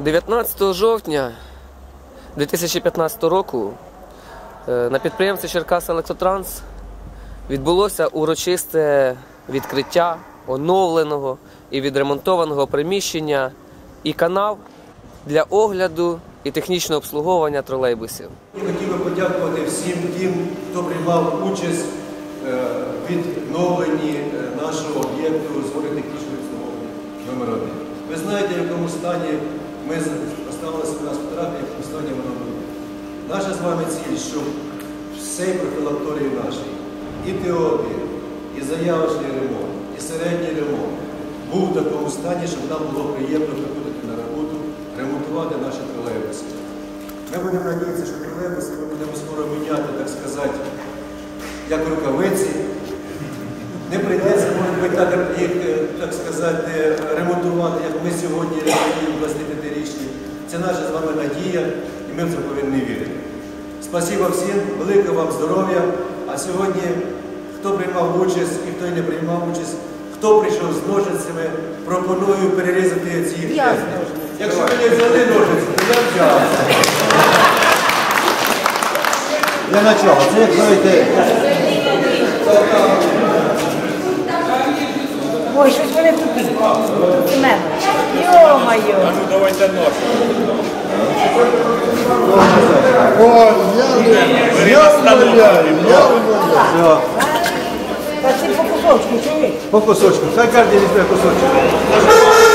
19 жовтня 2015 року е, на підприємстві Черкас Електротранс відбулося урочисте відкриття оновленого і відремонтованого приміщення і канал для огляду і технічного обслуговування тролейбусів. Хотів би подякувати всім тим, хто приймав участь е, в відновленні е, нашого об'єкту згори технічного обслуговування номер 1 Ви знаєте, в якому стані ми поставили себе на в якому стані воно буде. Наша з вами ціль, щоб всей профілакторії нашій, і ТО1, і заявочний ремонт, і середній ремонт був в такому стані, щоб нам було приємно приходити на роботу, ремонтувати наші тролейбуси. Ми будемо надіятися, що тролейбуси ми будемо скоро міняти, так сказати, як рукавиці. Не прийдеться, може бути, так, їх, е, так сказати, ремонтувати, як ми сьогодні ремонтуємо 25-річні. Це наша з вами надія, і ми в це повинні вірити. Спасибо всім, велике вам здоров'я. А сьогодні, хто приймав участь і хто не приймав участь, хто прийшов з ножицями, пропоную перерізати ці Я Якщо ви не взяли ножиці, то я взяв. Для начала, це як знаєте, Ой, щось вони тупі. Семенович. Йо-моє. о, я, я умоляю, я умоляю. По кусочку, чуєш? По кусочку, хай кожен візьме кусочок.